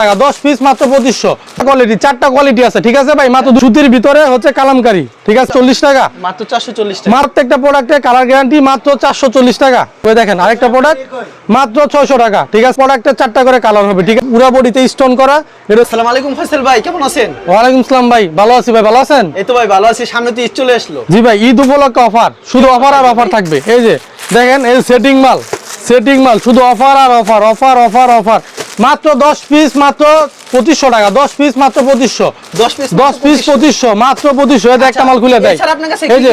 টাকা দশ পিস মাত্র পঁচিশশো। কোয়ালিটি চারটা কোয়ালিটি আছে ঠিক আছে ভাই? মাত্র সুতির ভিতরে হচ্ছে কালামকারি ঠিক আছে? চল্লিশ টাকা। মাত্র চারশো চল্লিশ টাকা। প্রত্যেকটা প্রোডাক্টে কালার গ্যারান্টি মাত্র চারশো চল্লিশ টাকা। ওই দেখেন আরেকটা প্রোডাক্ট মাত্র ছয়শো টাকা ঠিক আছে? প্রোডাক্টে চারটা করে কালার হবে ঠিক আছে? পুরো বডিতে স্টোন করা আসসালামু আলাইকুম ফয়সাল ভাই কেমন আছেন? ওয়ালাইকুম আসসালাম ভাই ভালো আছি ভাই ভালো আছেন? এই তো ভাই ভালো আছি সামনে তো ঈদ চলে আসলো। জি ভাই ঈদ উপলক্ষে অফার শুধু অফার আর অফার থাকবে। এই যে দেখেন এই সেটিং মাল সেটিং মাল শুধু অফার আর অফার অফার অফার অফার মাত্র দশ পিস মাত্র পঁচিশশো টাকা। দশ পিস মাত্র পঁচিশশো। দশ পিস দশ পিস পঁচিশশো। মাত্র পঁচিশশো। এটা একটা মাল খুলে দেয়। এই যে?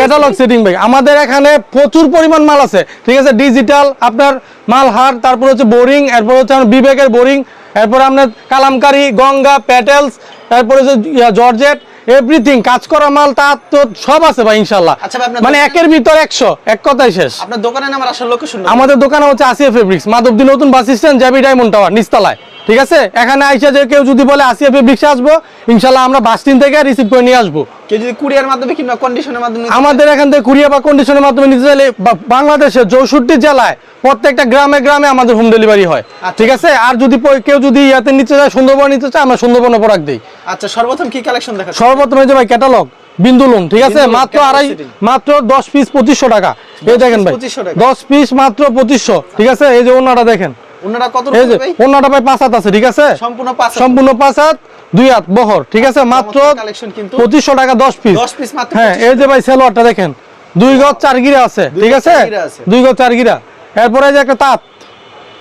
ক্যাটালগ সেটিং ভাই। আমাদের এখানে প্রচুর পরিমাণ মাল আছে। ঠিক আছে ডিজিটাল আপনার মাল হার তারপর হচ্ছে বোরিং এরপর হচ্ছে বিবেকের বোরিং এরপর আপনার কালামকারি গঙ্গা প্যাটেলস তারপরে হচ্ছে জর্জেট এভরিথিং কাজ করা মাল তার তো সব আছে ভাই ইনশাল্লাহ আচ্ছা মানে একের ভিতর একশো এক কথাই শেষ। আপনার দোকানের নাম আর আসার লোকেশন আমাদের দোকান হচ্ছে আসিয়া ফেব্রিক্স মাধবদী নতুন বাস স্ট্যান্ড জাবি ডায়মন্ড টাওয়ার নিস্তালায় ঠিক আছে? এখানে আইসা যে কেউ যদি বলে আসিয়া ফেব্রিক্সে আসব ইনশাল্লাহ আমরা বাস স্ট্যান্ড থেকে রিসিভ করে নিয়ে আসব। কেউ যদি কুরিয়ার মাধ্যমে কিংবা কন্ডিশনের মাধ্যমে আমাদের এখান থেকে কুরিয়া বা কন্ডিশনের মাধ্যমে নিতে চাইলে বাংলাদেশের চৌষট্টি জেলায় প্রত্যেকটা গ্রামে গ্রামে আমাদের হোম ডেলিভারি হয়। আচ্ছা। ঠিক আছে? আর যদি কেউ যদি ইয়াতে নিতে চায় সুন্দরবন নিতে চায় আমরা সুন্দরবনে প্রোডাক্ট দিই। আচ্ছা সর্বপ্রথম কি কালেকশন দেখা সর্বপ্রথমে যে ভাই ক্যাটালগ বিন্দুলুম ঠিক আছে? মাত্র আড়াই মাত্র দশ পিস পঁচিশশো টাকা। এই দেখেন ভাই। 2500 টাকা। দশ পিস মাত্র পঁচিশশো ঠিক আছে? এই যে অন্যটা দেখেন। ওনারা কত এই যে রকম ভাই? অন্যটা ভাই পাঁচ হাত আছে ঠিক আছে? সম্পূর্ণ পাঁচ সম্পূর্ণ পাঁচ হাত দুই হাত বহর ঠিক আছে? মাত্র চমৎকার collection কিন্তু। পঁচিশশো টাকা দশ পিস 10 piece মাত্র হ্যাঁ এই যে ভাই সেলোয়ারটা দেখেন দুই গজ চার গিরা আছে ঠিক আছে? চার গিরা আছে। দুই গজ চার গিরা। এরপরে যে একটা তাঁত।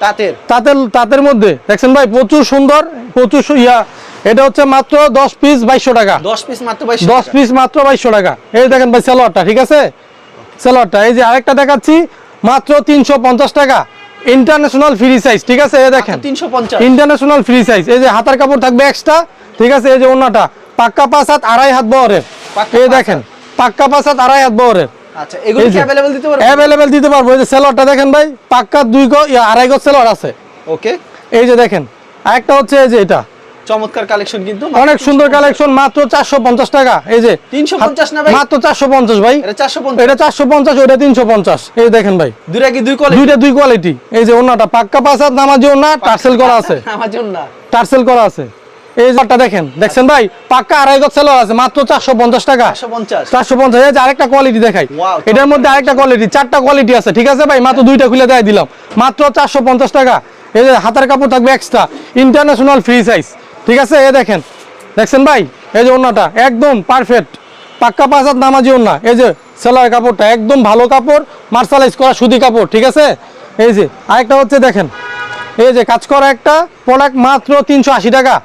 তাঁতের। তাঁতের তাঁতের মধ্যে দেখছেন ভাই প্রচুর সুন্দর প্রচুর ইয়া এটা হচ্ছে মাত্র দশ পিস বাইশশো টাকা। দশ পিস মাত্র দশ পিস মাত্র বাইশশো টাকা। এই দেখেন ভাই সেলোয়ারটা ঠিক আছে? সেলোয়ারটা এই যে আরেকটা দেখাচ্ছি মাত্র তিনশো পঞ্চাশ টাকা। ইন্টারন্যাশনাল ফ্রি সাইজ ঠিক আছে? এই দেখেন। তিনশো পঞ্চাশ। ইন্টারন্যাশনাল ফ্রি সাইজ এই যে হাতার কাপড় থাকবে এক্সট্রা ঠিক আছে? এই যে ওনাটা পাক্কা পাঁচ হাত আড়াই হাত বহরের। এই দেখেন পাক্কা পাঁচ হাত আড়াই হাত বহরের। আচ্ছা এগুলো কি যে অ্যাভেলেবল দিতে অ্যাভেলেবেল দিতে পারব। এই যে সেলোয়ারটা দেখেন ভাই পাক্কা দুই গো আড়াই গজ সেলোয়ার আছে। ওকে এই যে দেখেন আরেকটা হচ্ছে এই যে এটা। চমৎকার কালেকশন কিন্তু অনেক সুন্দর কালেকশন মাত্র চারশো পঞ্চাশ টাকা। এই যে 350 না ভাই? মাত্র চারশো পঞ্চাশ ভাই। এটা চারশো পঞ্চাশ। এটা চারশো পঞ্চাশ ওইটা তিনশো পঞ্চাশ। এই দেখেন ভাই দুইটা কি দুই কোয়ালিটি দুইটা দুই কোয়ালিটি এই যে ওনাটা পাক্কা নামাজি ওনা টার্সেল করা আছে। টার্সেল করা আছে। এই একটা দেখেন দেখছেন ভাই পাক্কা আড়াই গজ সেলোয়ার আছে মাত্র চারশো পঞ্চাশ টাকা। চারশো পঞ্চাশ। এই যে আরেকটা কোয়ালিটি দেখাই। এটার মধ্যে আরেকটা কোয়ালিটি চারটা কোয়ালিটি আছে ঠিক আছে ভাই? মাত্র দুইটা খুলে দেয় দিলাম। মাত্র চারশো পঞ্চাশ টাকা। এই যে হাতের কাপড় থাকবে এক্সট্রা ইন্টারন্যাশনাল ফ্রি সাইজ ঠিক আছে? এ দেখেন। দেখছেন ভাই? এই যে ওনাটা একদম পারফেক্ট পাক্কা পাঁচ হাত নামাজি ওনা এই যে সেলার কাপড়টা একদম ভালো কাপড় মার্শালাইজ করা সুতি কাপড় ঠিক আছে? এই যে আরেকটা হচ্ছে দেখেন। এই যে কাজ করা একটা প্রোডাক্ট মাত্র তিনশো আশি টাকা।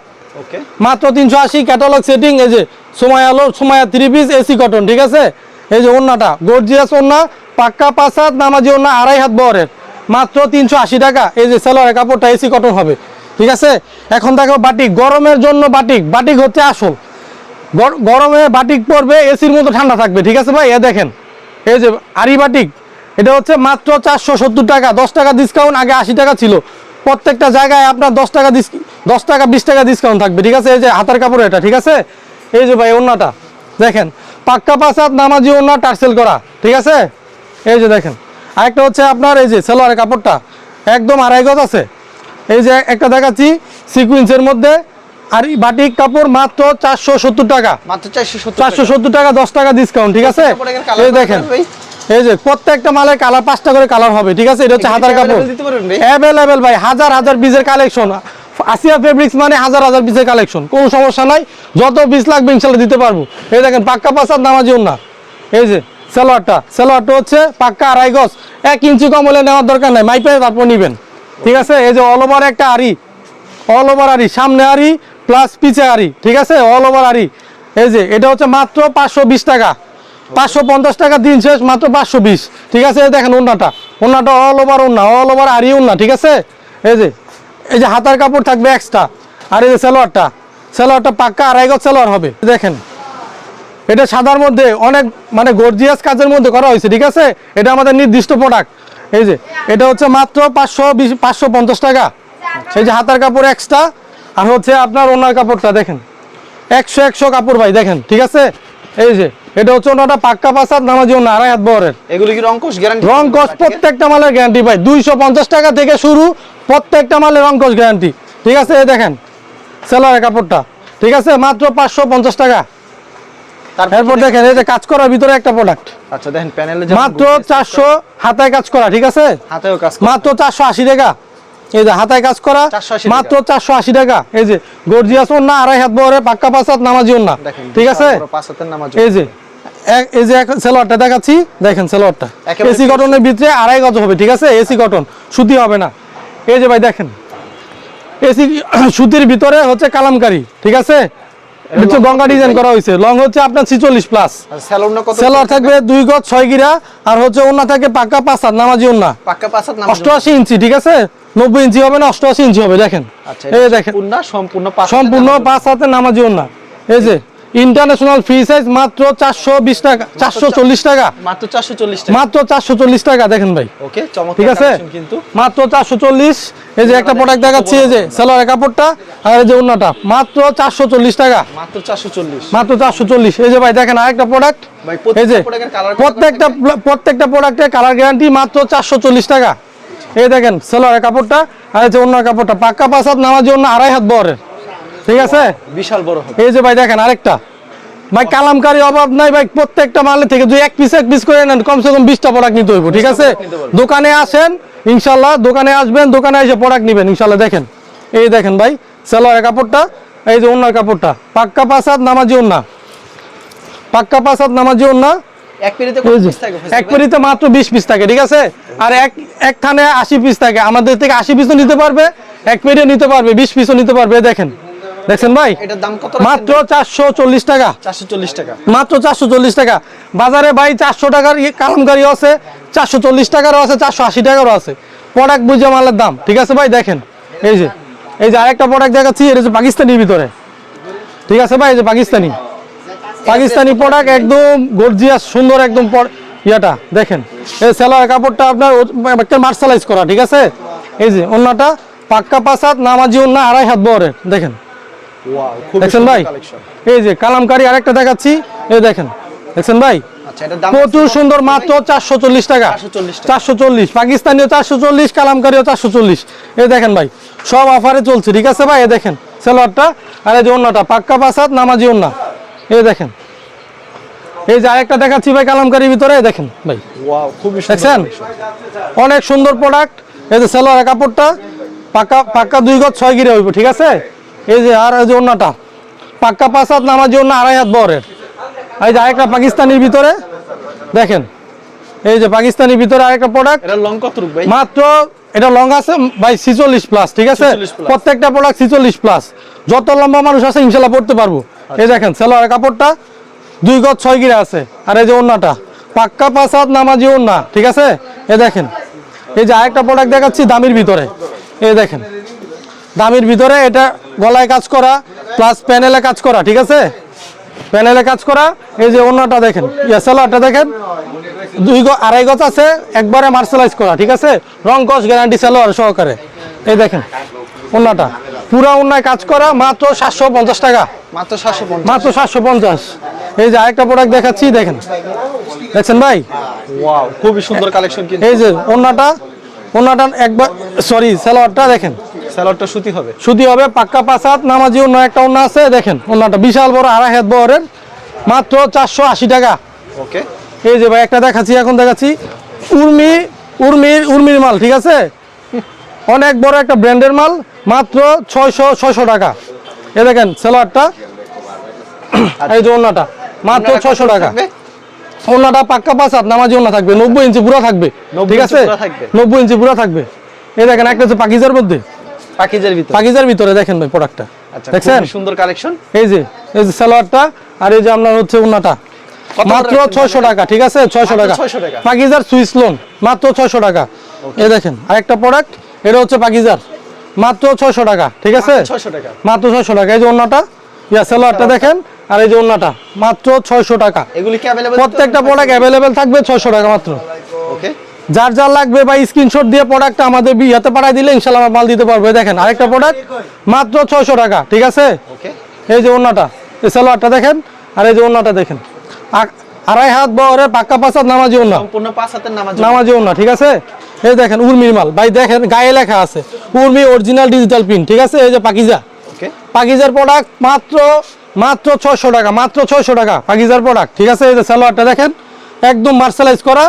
মাত্র তিনশো আশি ক্যাটালগ সেটিং এই যে সময় আলো সময় থ্রি পিস এসি কটন ঠিক আছে? এই যে ওন্নাটা গর্জিয়াস ওনা পাক্কা পাঁচ হাত নামাজি ওন্না আড়াই হাত বহরের। মাত্র তিনশো আশি টাকা। এই যে সেলোয়ারের কাপড়টা এসি কটন হবে। ঠিক আছে? এখন দেখো বাটিক, গরমের জন্য বাটিক বাটিক হচ্ছে আসল। গরমে বাটিক পরবে এসির মতো ঠান্ডা থাকবে, ঠিক আছে ভাই? এ দেখেন, এই যে আরি বাটিক, এটা হচ্ছে মাত্র চারশো সত্তর টাকা, দশ টাকা ডিসকাউন্ট আগে আশি টাকা ছিল। প্রত্যেকটা জায়গায় আপনার দশ টাকা দশ টাকা, বিশ টাকা ডিসকাউন্ট থাকবে, ঠিক আছে? এই যে হাতার কাপড় এটা, ঠিক আছে? এই যে ভাই ওন্নাটা, দেখেন পাক্কা পাঁচাত নামাজি ওন্না, টার্সেল করা, ঠিক আছে? এই যে দেখেন, আরেকটা হচ্ছে আপনার এই যে সেলোয়ারের কাপড়টা, একদম আড়াই গজ আছে। এই যে একটা দেখাচ্ছি সিকুয়েন্সের মধ্যে আর এই বাটিক কাপড় মাত্র চারশো সত্তর টাকা। মাত্র চারশো সত্তর টাকা। দশ টাকা ডিসকাউন্ট ঠিক আছে? এই দেখেন। এই যে প্রত্যেকটা মালের কালার পাঁচটা করে কালার হবে ঠিক আছে? এটা হচ্ছে হাতার কাপড়? অ্যাভেলেবেল ভাই? হাজার হাজার পিসের কালেকশন আসিয়া ফেব্রিক্স মানে হাজার হাজার পিসের কালেকশন কোনো সমস্যা নাই যত পিস লাগবে ইনশাল্লাহ দিতে পারব। এই দেখেন পাক্কা পাঁচার নামাজি না এই যে সালোয়ারটা। সালোয়ারটা হচ্ছে পাক্কা আড়াই গজ। এক ইঞ্চি কম হলে নেওয়ার দরকার নাই মাইপে তারপর নিবেন। ঠিক আছে? এই যে অল ওভার একটা আড়ি। অল ওভার আড়ি, সামনে আড়ি প্লাস পিছে আড়ি, ঠিক আছে? অল ওভার আড়ি। এই যে, এটা হচ্ছে মাত্র পাঁচশো বিশ টাকা। পাঁচশো পঞ্চাশ টাকা দিন শেষ, মাত্র পাঁচশো বিশ। ঠিক আছে? দেখেন ওন্নাটা ওন্নাটা অল ওভার ওন্না অল ওভার আড়ি ওন্না ঠিক আছে? এই যে এই যে হাতার কাপড় থাকবে এক্সট্রা আর এই যে সালোয়ারটা, সেলোয়ারটা পাক্কা আড়াই গজ সালোয়ার হবে। দেখেন, এটা সাদার মধ্যে অনেক মানে গর্জিয়াস কাজের মধ্যে করা হয়েছে, ঠিক আছে? এটা আমাদের নির্দিষ্ট প্রোডাক্ট এই যে এটা হচ্ছে মাত্র পাঁচশো বিশ পাঁচশো পঞ্চাশ টাকা। এই যে হাতার কাপড় এক্সট্রা আর হচ্ছে আপনার ওনার কাপড়টা দেখেন। একশো একশো কাপড় ভাই দেখেন ঠিক আছে? এই যে এটা হচ্ছে ওনাটা পাক্কা পাসার নামাজি ওনা আড়াই হাত বহরের এগুলো কি রংকোশ গ্যারান্টি রং কস প্রত্যেকটা মালের গ্যারান্টি ভাই দুইশো পঞ্চাশ টাকা থেকে শুরু প্রত্যেকটা মালের রং কস গ্যারান্টি ঠিক আছে এই দেখেন সেলোয়ারের কাপড়টা। ঠিক আছে মাত্র পাঁচশো পঞ্চাশ টাকা। এরপর দেখেন? এই যে কাজ করার ভিতরে একটা প্রোডাক্ট আচ্ছা দেখেন প্যানেলে মাত্র চারশো হাতায় কাজ করা ঠিক আছে? হাতেও কাজ করা। মাত্র চারশো আশি টাকা। এই যে হাতায় কাজ করা মাত্র চারশো আশি টাকা। এই যে গর্জিয়াস না আড়াই হাত পাক্কা পাঁচাত নামাজি না ঠিক আছে? নামাজ এই যে এই যে সেলোয়ারটা দেখাচ্ছি দেখেন সেলোয়ারটা। এসি কটনের ভিতরে আড়াই গজ হবে ঠিক আছে? এসি কটন সুতি হবে না। এই যে ভাই দেখেন। এসি সুতির ভিতরে হচ্ছে কালামকারি ঠিক আছে? হচ্ছে গঙ্গা ডিজাইন করা হয়েছে। লং হচ্ছে আপনার ছিচল্লিশ প্লাস সেলোয়ার থাকবে দুই গজ ছয় গিরা। আর হচ্ছে ওনা থাকে পাক্কা পাঁচ হাত নামাজি ওনা পাক্কা পাঁচাত অষ্টআশি ইঞ্চি ঠিক আছে? নব্বই ইঞ্চি হবে না অষ্টআশি ইঞ্চি হবে দেখেন। আচ্ছা এই দেখেন। সম্পূর্ণ সম্পূর্ণ। পাঁচ হাতে নামাজি ওনা এই যে ইন্টারন্যাশনাল ফ্রি সাইজ মাত্র চারশো বিশ টাকা চারশো চল্লিশ টাকা। মাত্র 440 টাকা। মাত্র চারশো চল্লিশ টাকা দেখেন ভাই। ওকে চমৎকার ঠিক আছে? কিন্তু। মাত্র চারশো চল্লিশ। এই যে একটা প্রোডাক্ট দেখাচ্ছি এই যে সালোয়ারের কাপড়টা আর এই যে অন্যটা মাত্র চারশো চল্লিশ টাকা। মাত্র 440 মাত্র চারশো চল্লিশ। এই যে ভাই দেখেন আরেকটা প্রোডাক্ট ভাই এই যে প্রত্যেকটা প্রোডাক্টের কালার প্রত্যেকটা প্রত্যেকটা প্রোডাক্টের কালার গ্যারান্টি মাত্র চারশো চল্লিশ টাকা। এই দেখেন সালোয়ারের কাপড়টা আর এই যে অন্য কাপড়টা। পাক্কা পাঁচ নামার জন্য আড়াই হাত বহরের ঠিক আছে? বিশাল বড় হবে। এই যে ভাই দেখেন আরেকটা। ভাই কালামকারী অভাব নাই ভাই প্রত্যেকটা মালে থেকে দুই এক পিস এক পিস করে নেন কমসে কম বিশটা প্রোডাক্ট নিতে হইব ঠিক আছে? দোকানে আসেন ইনশাল্লাহ দোকানে আসবেন দোকানে এসে প্রোডাক্ট নেবেন ইনশাল্লাহ দেখেন। এই দেখেন ভাই সালোয়ারের কাপড়টা এই যে অন্যার কাপড়টা পাক্কা পাসাদ নামাজি অন্যা পাক্কা পাসাদ নামাজি অন্যা এক পেরিতে কত পিস থাকে এক পেরিতে মাত্র বিশ পিস থাকে ঠিক আছে? আর এক এক থানে আশি পিস থাকে আমাদের থেকে আশি পিসও নিতে পারবে এক পেরিয়ে নিতে পারবে বিশ পিসও নিতে পারবে দেখেন। দেখছেন ভাই? এটার দাম কত মাত্র চারশো চল্লিশ টাকা। 440 টাকা। মাত্র চারশো চল্লিশ টাকা। বাজারে ভাই চারশো টাকার কালামকারি আছে চারশো চল্লিশ টাকারও আছে চারশো আশি টাকারও আছে। প্রোডাক্ট বুঝে মালের দাম। ঠিক আছে ভাই দেখেন। এই যে এই যে আরেকটা প্রোডাক্ট দেখাচ্ছি এটা হচ্ছে পাকিস্তানির ভিতরে। ঠিক আছে ভাই এই যে পাকিস্তানি। পাকিস্তানি প্রোডাক্ট একদম গর্জিয়াস সুন্দর একদম ইয়াটা। দেখেন এই সেলার কাপড়টা আপনার একটা মার্শালাইজ করা ঠিক আছে? এই যে অন্যটা পাক্কা পাসাত নামাজি অন্য আড়াই হাত বহরের। দেখেন দেখছেন ভাই? এই যে কালামকারি আরেকটা দেখাচ্ছি। এই দেখেন দেখছেন ভাই? আচ্ছা প্রচুর সুন্দর মাত্র চারশো চল্লিশ টাকা। চারশো চল্লিশ পাকিস্তানিও চারশো চল্লিশ কালামকারিও চারশো চল্লিশ। এই দেখেন ভাই সব অফারে চলছে ঠিক আছে ভাই? এই দেখেন সেলোয়ারটা আর এই যে অন্যটা পাক্কা পাসাদ নামাজি অন্য এই দেখেন এই যে আরেকটা দেখাচ্ছি ভাই কালামকারির ভিতরে দেখেন ভাই। দেখছেন? অনেক সুন্দর প্রোডাক্ট এই যে সেলোয়ারের কাপড়টা পাক্কা পাক্কা দুই গজ ছয় গিরে হইব ঠিক আছে? এই যে আর এই যে অন্যটা পাক্কা পাঁচ হাত নামার জন্য আড়াই হাত বহরের। এই যে আরেকটা পাকিস্তানির ভিতরে দেখেন এই যে পাকিস্তানির ভিতরে আরেকটা প্রোডাক্ট এটার লং কত ভাই? মাত্র এটা লং আছে ভাই ছিচল্লিশ প্লাস ঠিক আছে? প্রত্যেকটা প্রোডাক্ট ছিচল্লিশ প্লাস যত লম্বা মানুষ আছে ইনশাল্লাহ পড়তে পারব। এই দেখেন সেলোয়ারের কাপড়টা দুই গজ ছয় গিরে আছে। আর এই যে ওন্নাটা পাক্কা পাঁচাত নামাজি ওন্না ঠিক আছে? এ দেখেন এই যে আরেকটা প্রোডাক্ট দেখাচ্ছি দামির ভিতরে। এই দেখেন দামির ভিতরে এটা গলায় কাজ করা প্লাস প্যানেলে কাজ করা ঠিক আছে? প্যানেলে কাজ করা এই যে অন্যটা দেখেন ইয়া সেলোয়ারটা দেখেন দুই আড়াই গজ আছে একবারে মার্শালাইজ করা ঠিক আছে? রং কস গ্যারান্টি সেলোয়ার সহকারে। এই দেখেন অন্যটা পুরা অন্যায় কাজ করা মাত্র সাতশো পঞ্চাশ টাকা। মাত্র 750 মাত্র সাতশো পঞ্চাশ। এই যে আরেকটা প্রোডাক্ট দেখাচ্ছি দেখেন। দেখছেন ভাই? খুবই সুন্দর কালেকশন এই যে অন্যটা অন্যটা একবার সরি সেলোয়ারটা দেখেন। স্যালাডটা সুতি হবে। সুতি হবে পাক্কা পাঁচাত নামাজি অন্য একটা অন্য আছে দেখেন অন্যটা বিশাল বড় আড়াই হাত বহরের মাত্র চারশো আশি টাকা। ওকে। এই যে ভাই একটা দেখাচ্ছি এখন দেখাচ্ছি উর্মি উর্মির উর্মির মাল ঠিক আছে? অনেক বড় একটা ব্র্যান্ডের মাল মাত্র ছয়শো ছয়শো টাকা। এ দেখেন সেলোয়ারটা এই যে অন্যটা মাত্র ছয়শো টাকা। অন্যটা পাক্কা পাঁচ হাত নামাজি অন্য থাকবে নব্বই ইঞ্চি পুরো থাকবে ঠিক আছে? নব্বই ইঞ্চি পুরো থাকবে। এই দেখেন একটা হচ্ছে পাকিজার মধ্যে। পাকিজের ভিতর পাকিজার ভিতরে দেখেন ভাই প্রোডাক্টটা আচ্ছা দেখছেন খুবই সুন্দর কালেকশন এই যে এই যে সালোয়ারটা আর এই যে আপনার হচ্ছে উন্নাটা কত করে মাত্র রাখছেন ছয়শো টাকা ঠিক আছে ছয়শো মাত্র টাকা 600 টাকা। পাকিজার সুইস লোন মাত্র ছয়শো টাকা এই দেখেন আরেকটা প্রোডাক্ট এটা হচ্ছে পাকিজার মাত্র ছয়শো টাকা ঠিক আছে 600 টাকা মাত্র ছয়শো টাকা এই যে অন্যটা ইয়া সালোয়ারটা দেখেন আর এই যে অন্যটা মাত্র ছয়শো টাকা এগুলি কি अवेलेबल প্রত্যেকটা প্রোডাক্ট অ্যাভেলেবেল থাকবে ছয়শো টাকা মাত্র ওকে যার যার লাগবে বা স্ক্রিনশট দিয়ে প্রোডাক্ট আমাদের বিয়াতে পাঠাই দিলে ইনশাল্লাহ আমরা মাল দিতে পারব। দেখেন আরেকটা প্রোডাক্ট মাত্র ছয়শো টাকা ঠিক আছে? ওকে এই যে ওন্নাটা এই সালোয়ারটা দেখেন আর এই যে ওন্নাটা দেখেন। আড়াই হাত বহরের পাক্কা পাঁচাত নামাজি ওন্না সম্পূর্ণ পাঁচ হাতের নামাজ নামাজি ওন্না ঠিক আছে? এই দেখেন উর্মির মাল। ভাই দেখেন গায়ে লেখা আছে উর্মি অরিজিনাল ডিজিটাল প্রিন্ট ঠিক আছে? এই যে পাকিজা। ওকে পাকিজার প্রোডাক্ট মাত্র মাত্র ছয়শো টাকা মাত্র ছয়শো টাকা পাকিজার প্রোডাক্ট ঠিক আছে? এই যে সালোয়ারটা দেখেন একদম মার্শালাইজ করা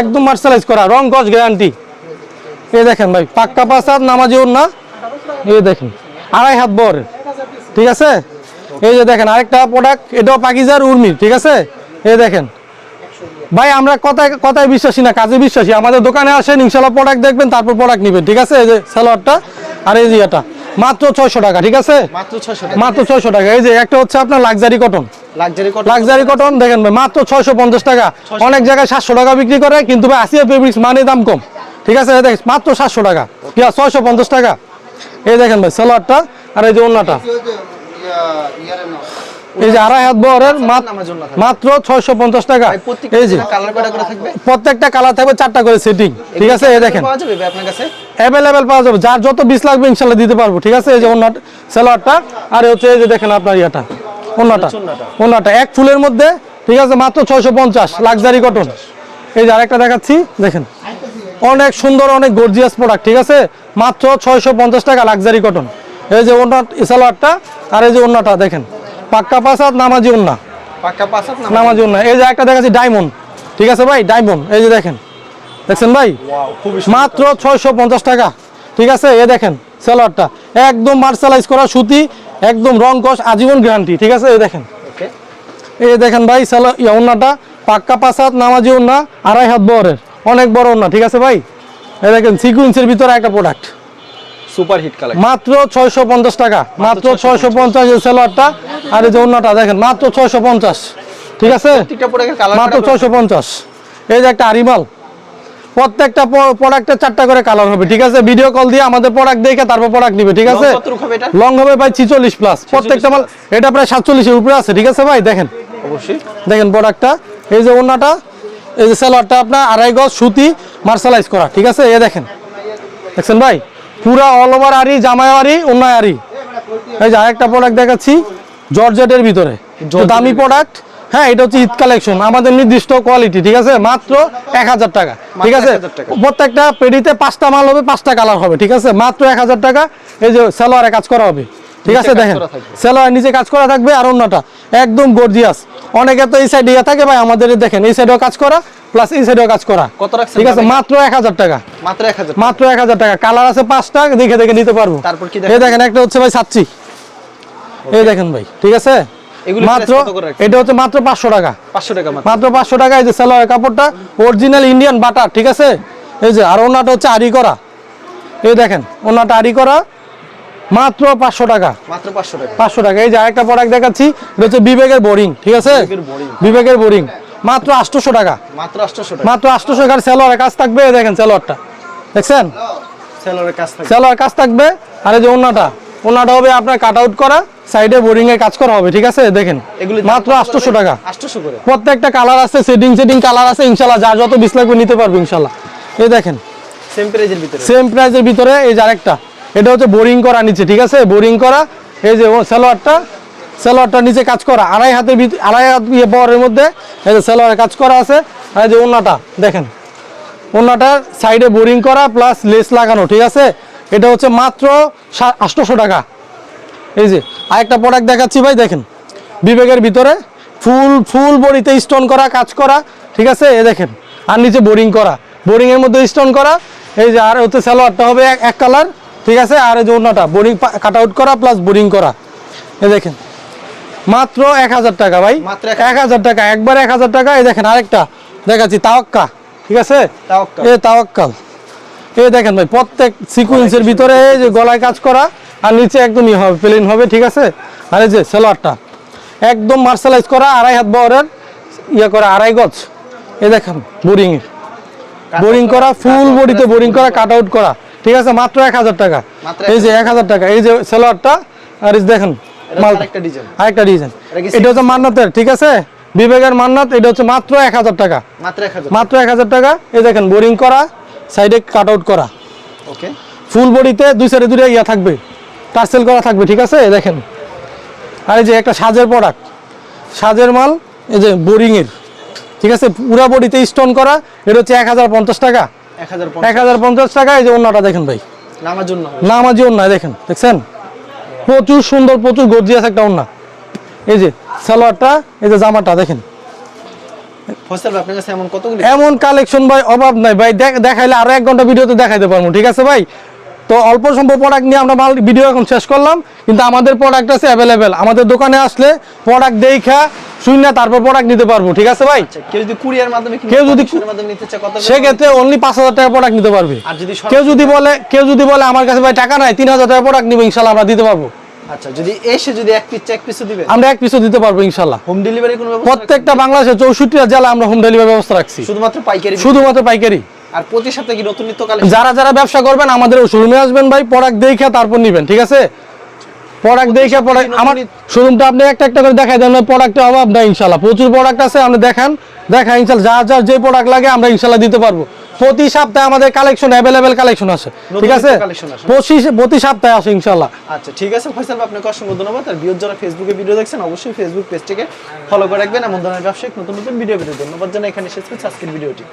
একদম মার্শালাইজ করা রং গজ গ্যারান্টি এই দেখেন ভাই পাক্কা পাসাদ নামাজি না এই দেখেন আড়াই হাত বর। ঠিক আছে? এই যে দেখেন আরেকটা প্রোডাক্ট এটাও পাকিজার উর্মি ঠিক আছে? এই দেখেন। ভাই আমরা কথায় কথায় বিশ্বাসী না কাজে বিশ্বাসী। আমাদের দোকানে আসেন ইনশাল্লাহ প্রোডাক্ট দেখবেন তারপর প্রোডাক্ট নেবেন ঠিক আছে? এই যে স্যালোয়ারটা আর এই যে এটা। মাত্র ছয়শো টাকা ঠিক আছে? মাত্র 600 টাকা। মাত্র ছয়শো টাকা। এই যে একটা হচ্ছে আপনার luxury cotton luxury cotton luxury cotton দেখেন ভাই মাত্র ছয়শো পঞ্চাশ টাকা। অনেক জায়গায় সাতশো টাকা বিক্রি করে কিন্তু ভাই আসিয়া ফেব্রিক্স মানে দাম কম। ঠিক আছে দেখেন মাত্র সাতশো টাকা। ইয়া ছয়শো পঞ্চাশ টাকা। এই দেখেন ভাই সালোয়ারটা আর এই যে অন্যটা এই যে আড়াই হাত বহরের থাকে। মাত্র ছয়শো পঞ্চাশ টাকা। এই যে প্রত্যেকটা কালার থাকবে চারটা করে সেটিং ঠিক আছে এই দেখেন। অ্যাভেলেবেল পাওয়া যাবে। যার যত বিষ লাগবে ইনশাল্লাহ দিতে পারব। ঠিক আছে এই যে অন্য সালোয়ারটা। আর হচ্ছে এই যে দেখেন আপনার ইয়াটা। অন্যটা। অন্যটা। এক ফুলের মধ্যে ঠিক আছে মাত্র ছয়শো পঞ্চাশ লাক্সারি কটন এই যে আরেকটা দেখাচ্ছি দেখেন। অনেক সুন্দর অনেক গর্জিয়াস প্রোডাক্ট ঠিক আছে? মাত্র ছয়শো পঞ্চাশ টাকা লাক্সারি কটন এই যে অন্য সালোয়ারটা আর এই যে অন্যটা দেখেন। পাক্কা পাসাদ নামাজি অন্যা পাক্কা পাসাত না নামাজি অন্যা এই যে একটা দেখাচ্ছি ডায়মন্ড। ঠিক আছে ভাই? ডায়মন্ড। এই যে দেখেন। দেখছেন ভাই? মাত্র ছয়শো পঞ্চাশ টাকা। ঠিক আছে? এ দেখেন সেলারটা একদম মার্শালাইজ করা সুতি একদম রং কস আজীবন গ্যারান্টি। ঠিক আছে? এই দেখেন। এই দেখেন ভাই সেলা ইয়া ওন্নাটা পাক্কা পাসাত নামাজি ওন্না আড়াই হাত বরের। অনেক বড় ওন্না ঠিক আছে ভাই? এই দেখেন সিকুয়েন্সের ভিতরে একটা প্রোডাক্ট সুপার হিট কালার মাত্র ছয়শো পঞ্চাশ টাকা মাত্র ছয়শো পঞ্চাশ। এই সেলারটা আর এই যে ওন্নাটা দেখেন মাত্র ছয়শো পঞ্চাশ। ঠিক আছে? মাত্র ছয়শো পঞ্চাশ। এই যে একটা আরিমাল প্রত্যেকটা প্রোডাক্টের চারটা করে কালার হবে ঠিক আছে? ভিডিও কল দিয়ে আমাদের প্রোডাক্ট দেখে তারপর প্রোডাক্ট নিবে ঠিক আছে? লং হবে ভাই ছিচল্লিশ প্লাস প্রত্যেকটা মাল এটা প্রায় সাতচল্লিশের উপরে আছে ঠিক আছে ভাই? দেখেন। অবশ্যই। দেখেন প্রোডাক্টটা এই যে ওনাটা এই যে সালোয়ারটা আপনার আড়াই গজ সুতি মার্শালাইজ করা ঠিক আছে? এ দেখেন। দেখছেন ভাই? পুরা অল ওভার আরি জামাই আরি অন্যায় আরি এই যে আরেকটা প্রোডাক্ট দেখাচ্ছি জর্জেটের ভিতরে। দামি প্রোডাক্ট হ্যাঁ এটা হচ্ছে ঈদ কালেকশন আমাদের নির্দিষ্ট কোয়ালিটি ঠিক আছে? মাত্র এক হাজার টাকা ঠিক আছে? প্রত্যেকটা পেডিতে পাঁচটা মাল হবে পাঁচটা কালার হবে ঠিক আছে? মাত্র এক হাজার টাকা। এই যে সালোয়ারে কাজ করা হবে। ঠিক আছে দেখেন। সেলোয়ার নিচে কাজ করা থাকবে আর অন্যটা। একদম গর্জিয়াস। অনেকে তো এই সাইডে ইয়ে থাকে ভাই আমাদের দেখেন এই সাইডেও কাজ করা প্লাস এই সাইডেও কাজ করা। কত রাখছেন ঠিক আছে মাত্র এক হাজার টাকা। মাত্র 1000 মাত্র এক হাজার টাকা। কালার আছে পাঁচটা দেখে দেখে নিতে পারব। তারপর কি এই দেখেন? একটা হচ্ছে ভাই সাচ্চি এই দেখেন ভাই ঠিক আছে? মাত্র? এটা হচ্ছে মাত্র পাঁচশো টাকা। 500 টাকা মাত্র। মাত্র পাঁচশো টাকা এই যে সালোয়ার কাপড়টা অরিজিনাল ইন্ডিয়ান বাটার ঠিক আছে? এই যে আর ওনাটা হচ্ছে আরি করা। এই দেখেন ওনাটা আরি করা মাত্র পাঁচশো টাকা। মাত্র 500 টাকা। পাঁচশো টাকা। এই যে আরেকটা প্রোডাক্ট দেখাচ্ছি এটা হচ্ছে বিবেকের বোরিং ঠিক আছে? বিবেকের বোরিং। মাত্র আটশোশো টাকা। মাত্র 800 টাকা। মাত্র আটশোশো টাকার সেলোয়ারের কাজ থাকবে দেখেন সেলোয়ারটা। দেখছেন? সেলোয়ার কাজ থাকবে। আর এই যে ওনাটা ওনাটা হবে আপনার কাট আউট করা সাইডে বোরিং এর কাজ করা হবে ঠিক আছে? দেখেন মাত্র আটশোশো টাকা। 800 করে। প্রত্যেকটা কালার আছে সেটিং সেটিং কালার আছে ইনশাল্লাহ যার যত বিশ লাগবে নিতে পারবে ইনশাল্লাহ এই দেখেন। সেম প্রাইজের ভিতরে। সেম প্রাইসের ভিতরে এই যে আরেকটা। এটা হচ্ছে বোরিং করা নিচে, ঠিক আছে? বোরিং করা, এই যে ও সালোয়ারটা সালোয়ারটা নিচে কাজ করা, আড়াই হাতের ভিতরে আড়াই হাত ইয়ে বরের মধ্যে, এই যে সালোয়ারের কাজ করা আছে, আর এই যে ওনাটা দেখেন। ওনাটার সাইডে বোরিং করা প্লাস লেস লাগানো, ঠিক আছে? এটা হচ্ছে মাত্র আটশোশো টাকা। এই যে, আরেকটা প্রোডাক্ট দেখাচ্ছি ভাই, দেখেন। বিবেকের ভিতরে ফুল ফুল বডিতে স্টোন করা, কাজ করা, ঠিক আছে? এ দেখেন, আর নিচে বোরিং করা। বোরিং এর মধ্যে স্টোন করা, এই যে, আর হচ্ছে সালোয়ারটা হবে এক কালার ঠিক আছে? আর এই যে অন্যটা বোরিং কাট আউট করা প্লাস বোরিং করা। এ দেখেন। মাত্র এক হাজার টাকা ভাই। এক হাজার। টাকা একবার এক হাজার টাকা। এই দেখেন আরেকটা দেখাচ্ছি তাওয়াক্কা। ঠিক আছে। এ তাওয়াক্কাল এই দেখেন ভাই প্রত্যেক সিকুয়েন্সের ভিতরে এই যে গলায় কাজ করা আর নিচে একদম ইয়ে হবে প্লেন হবে ঠিক আছে? আর এই যে সেলোয়ারটা একদম মার্শালাইজ করা আড়াই হাত বহরের ইয়ে করা আড়াই গজ। এই দেখেন বোরিং এর বোরিং করা ফুল বডিতে বোরিং করা কাট আউট করা। ঠিক আছে মাত্র এক হাজার টাকা। এই যে এক হাজার। টাকা এই যে সেলোয়ারটা আর দেখেন আরেকটা ডিজাইন এটা হচ্ছে মান্নাতের ঠিক আছে? বিবেকের মান্নাত এটা হচ্ছে মাত্র এক হাজার টাকা। মাত্র এক হাজার। টাকা। এই দেখেন বোরিং করা সাইডে কাট আউট করা। ওকে ফুল বডিতে দুই সাইডে দুটো ইয়া থাকবে। টার্সেল করা থাকবে ঠিক আছে? দেখেন। আর এই যে একটা সাজের প্রোডাক্ট সাজের মাল এই যে বোরিংয়ের ঠিক আছে? পুরা বডিতে স্টোন করা এটা হচ্ছে এক হাজার পঞ্চাশ টাকা। এক হাজার পঞ্চাশ। টাকা এই যে অন্যটা দেখেন ভাই। নামাজি অন্য দেখেন দেখছেন? প্রচুর সুন্দর প্রচুর গর্জিয়াস একটা অন্য এই যে সালোয়ারটা এই যে জামাটা দেখেন। এমন কালেকশন ভাই অভাব নাই। ভাই দেখাইলে আরও এক ঘণ্টা ভিডিওতে দেখাইতে পারব ঠিক আছে ভাই? তো অল্প সম্ভব প্রোডাক্ট নিয়ে আমরা মাল ভিডিও এখন শেষ করলাম। কিন্তু আমাদের প্রোডাক্ট আছে অ্যাভেলেবেল আমাদের দোকানে আসলে প্রোডাক্ট দেখা শুই না তারপর প্রোডাক্ট নিতে পারব। ঠিক আছে ভাই? আচ্ছা, কেউ যদি কুরিয়ার মাধ্যমে কেউ যদি কন্ডিশনের মাধ্যমে নিতে চায় কত করে সেক্ষেত্রে অনলি পাঁচ হাজার টাকা প্রোডাক্ট নিতে পারবে। আর যদি কেউ যদি বলে কেউ যদি বলে আমার কাছে ভাই টাকা নাই তিন হাজার টাকা প্রোডাক্ট নিবো ইনশাল্লাহ আমরা দিতে পারব। আচ্ছা যদি এসে যদি এক পিস এক পিসও দিবে? আমরা এক পিসও দিতে পারব ইনশাল্লাহ। হোম ডেলিভারি কোনো ব্যবস্থা প্রত্যেকটা বাংলাদেশের চৌষট্টিটা জেলা আমরা হোম ডেলিভারি ব্যবস্থা রাখছি? শুধুমাত্র পাইকারি শুধুমাত্র পাইকারি। আর প্রতি সপ্তাহে কি নতুন নিত্য কালেকশন? যারা যারা ব্যবসা করবেন আমাদের শোরুমে আসবেন ভাই প্রোডাক্ট দেখে তারপর নিবেন ঠিক আছে? প্রোডাক্ট দেখে প্রোডাক্ট আমার শোরুমটা আপনি একটা একটা করে দেখাই দেন প্রোডাক্টের অভাব নাই ইনশাল্লাহ প্রচুর প্রোডাক্ট আছে আপনি দেখান দেখা ইনশাল্লাহ যার যার যে প্রোডাক্ট লাগে আমরা ইনশাল্লাহ দিতে পারব। প্রতি সপ্তাহে আমাদের কালেকশন অ্যাভেলেবেল কালেকশন আছে ঠিক আছে। পঁচিশ প্রতি সপ্তাহে আসে ইনশাল্লাহ আচ্ছা ঠিক আছে ফয়সাল আপনাকে অসংখ্য ধন্যবাদ। আর ভিউজ যারা ফেসবুকে ভিডিও দেখছেন অবশ্যই ফেসবুক পেজটিকে ফলো করে রাখবেন। এমন ধরনের ব্যবসায়িক নতুন নতুন ভিডিও পেতে ধন্যবাদ জানাই। এখানে শেষ করছি আজকের ভিডিওটি